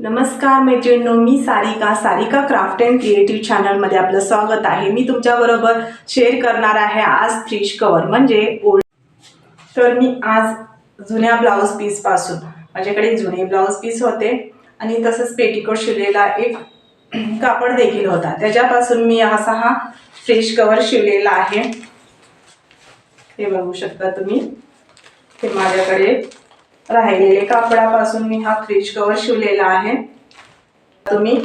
नमस्कार मैत्रिणींनो मी Sarika. Sarika craft and creative चॅनलमध्ये आपलं स्वागत आहे. मी तुमच्याबरोबर शेअर करणार आहे आज फ्रिज कवर म्हणजे ओल्ड तर मी आज जुन्या ब्लाऊज पीसपासून माझ्याकडे जुने ब्लाऊज पीस होते. आणि तसंच पेटिकोट शिवलेला एक कापड देखील होता. त्याच्यापासून मी असा हा फ्रिज कवर शिवलेला आहे. हे बघू शकता तुम्ही. हे माझ्याकडे राहिलेले कापडापासून मी हा फ्रीज कवर शिवलेला आहे. तुम्ही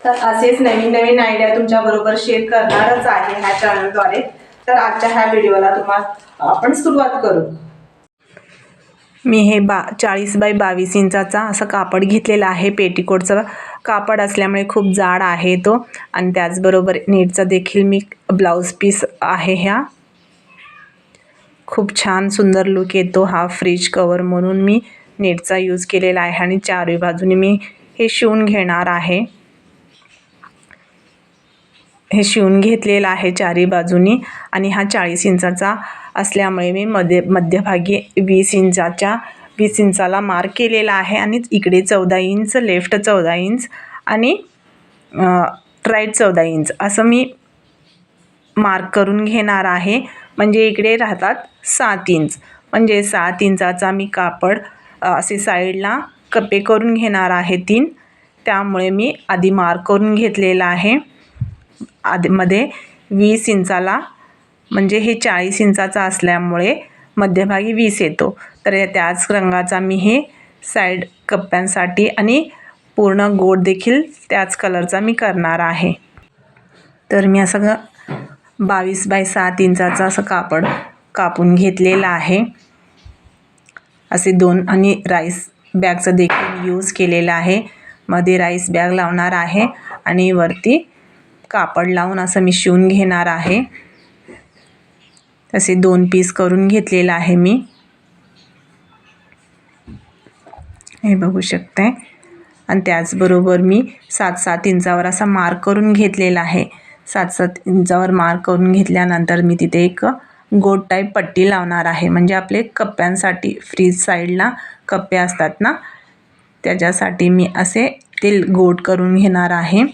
तर असेच नवीन नवीन आयडिया तुमच्याबरोबर शेअर करणारच आहे ह्या चॅनलद्वारे तर आजच्या ह्या व्हिडिओला तुम्हाला आपण सुरुवात करू. मी हे बा चाळीस बाय बावीस इंचाचा असं कापड घेतलेलं आहे. पेटीकोटचं कापड असल्यामुळे खूप जाड आहे तो. आणि त्याचबरोबर नीटचा देखील मी ब्लाऊज पीस आहे ह्या. खूप छान सुंदर लुक येतो हा फ्रीज कवर म्हणून मी नेटचा यूज केलेला आहे आणि चारही बाजूने मी हे शिवून घेणार आहे. हे शिवून घेतलेलं आहे चारही बाजूनी आणि हा चाळीस इंचाचा असल्यामुळे मी मध्ये मध्यभागी वीस इंचाच्या वीस इंचाला मार्क केलेला आहे आणि इकडे चौदा इंच लेफ्ट चौदा इंच आणि राईट चौदा इंच असं मी मार्क करून घेणार आहे. म्हणजे इकडे राहतात सात इंच. म्हणजे सात इंचाचा मी कापड असे साईडला कप्पे करून घेणार आहे तीन. त्यामुळे मी आधी मार्क करून घेतलेला आहे. आधी मध्ये वीस इंचाला म्हणजे हे चाळीस इंचाचा असल्यामुळे मध्यभागी वीस येतो. तर या त्याच रंगाचा मी हे साईड कप्प्यांसाठी आणि पूर्ण गोड देखील त्याच कलरचा मी करणार आहे. तर मी असं ग- बावीस बाय सात इंचाचं असं कापड कापून घेतलेलं आहे. असे दोन आणि राईस बॅगचं देखील यूज केलेलं आहे. मध्ये राईस बॅग लावणार आहे आणि वरती कापड लावून असं मी शिवून घेणार आहे. असे दोन पीस करून घेतलेलं आहे मी. हे बघू शकते आणि त्याचबरोबर मी सात सात इंचावर असा मार्क करून घेतलेला आहे. सात सात इंचावर मार्क करून घेतल्यानंतर मी तिथे एक गोट टाईप पट्टी लावणार आहे. म्हणजे आपले कप्प्यांसाठी फ्रीज साईडला कप्पे असतात ना? त्याच्यासाठी मी असे ते गोट करून घेणार आहे.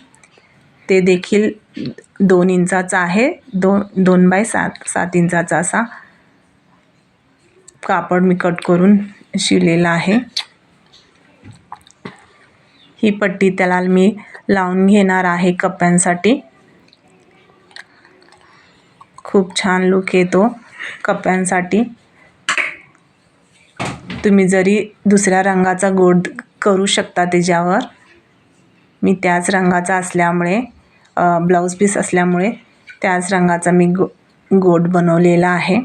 ते देखील दोन इंचाचा आहे. दोन दोन बाय सात सात इंचाचा असा कापड मी कट करून शिवलेला आहे. ही पट्टी त्याला मी लावून घेणार आहे कप्प्यांसाठी. खूप छान लुक येतो कप्प्यांसाठी. तुम्ही जरी दुसऱ्या रंगाचा गोड करू शकता त्याच्यावर. मी त्याच रंगाचा असल्यामुळे ब्लाऊज पीस असल्यामुळे त्याच रंगाचा मी गो गोट बनवलेला आहे.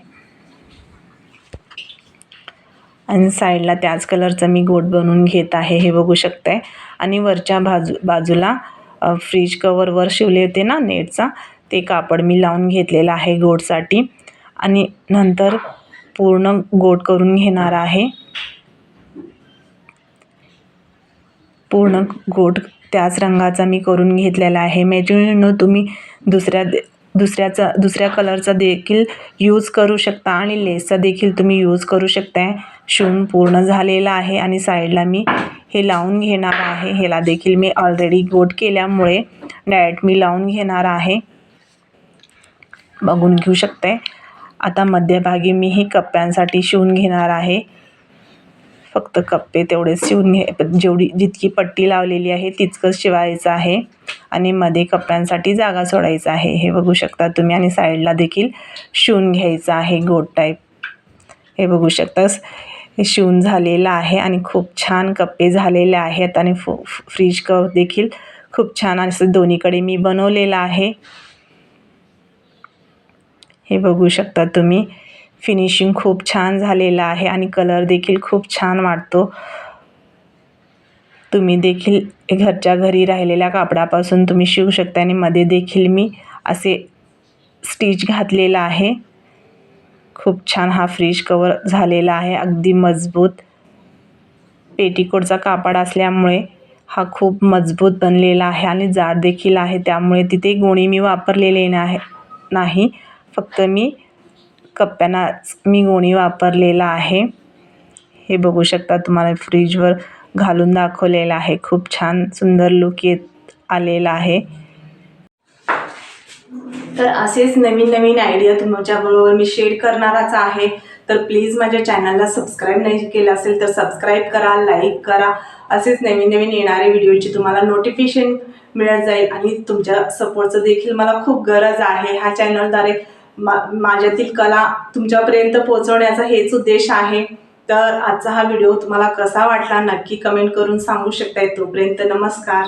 आणि साईडला त्याच कलरचं मी गोट बनवून घेत आहे हे बघू शकताय. आणि वरच्या बाजू बाजूला फ्रीज कवरवर शिवले होते ना नेटचा ते कापड मी लावून घेतलेलं आहे गोटसाठी आणि नंतर पूर्ण गोट करून घेणार आहे. पूर्ण गोट त्याच रंगाचा मी करून घेतलेला आहे. मैत्रिणींनो तुम्ही दुसऱ्या दुसऱ्याचा दुसऱ्या कलरचा देखील यूज करू शकता आणि लेसचा देखील तुम्ही यूज करू शकताय. शिवून पूर्ण झालेला आहे आणि साईडला मी हे लावून घेणार आहे. ह्याला देखील मी ऑलरेडी गोट केल्यामुळे डायरेक्ट मी लावून घेणार आहे. बघून घेऊ शकते. आता मध्यभागी मी हे कप्प्यांसाठी शिवून घेणार आहे. फक्त कप्पे तेवढेच शिवून घे जेवढी जितकी पट्टी लावलेली आहे तितकंच शिवायचं आहे. आणि मध्ये कप्प्यांसाठी जागा सोडायचं आहे. हे बघू शकता तुम्ही. आणि साईडला देखील शिवून घ्यायचं आहे गोट टाईप. हे बघू शकता हे शिवून झालेलं आहे आणि खूप छान कप्पे झालेले आहेत. आणि फु फ्रीज कप देखील खूप छान असं दोन्हीकडे मी बनवलेलं आहे. हे बघू शकता तुम्ही. फिनिशिंग खूप छान झालेलं आहे आणि कलर देखील खूप छान वाटतो. तुम्ही देखील घरच्या घरी राहिलेल्या कापडापासून तुम्ही शिवू शकता आणि मध्ये देखील मी असे स्टिच घातलेला आहे. खूप छान हा फ्रीज कवर झालेला आहे अगदी मजबूत. पेटीकोटचा कापड असल्यामुळे हा खूप मजबूत बनलेला आहे आणि जाड देखील आहे त्यामुळे तिथे गोणी मी वापरलेले नाही नाही. फक्त मी कप्प्यांनाच मी गोणी वापरलेला आहे. हे बघू शकता तुम्हाला फ्रीजवर घालून दाखवलेला आहे. खूप छान सुंदर लुक येत आलेला आहे. तर असेच नवीन नवीन आयडिया तुमच्याबरोबर मी शेअर करणारच आहे. तर प्लीज माझ्या चॅनलला सबस्क्राईब नाही केलं असेल तर सबस्क्राईब करा लाईक करा. असेच नवीन नवीन येणारे व्हिडिओची तुम्हाला नोटिफिकेशन मिळत जाईल आणि तुमच्या सपोर्टचं देखील मला खूप गरज आहे. ह्या चॅनलद्वारे मा माझ्यातील कला तुमच्यापर्यंत पोहोचवण्याचा हेच उद्देश आहे. तर आजचा हा व्हिडिओ तुम्हाला कसा वाटला नक्की कमेंट करून सांगू शकताय. तोपर्यंत नमस्कार.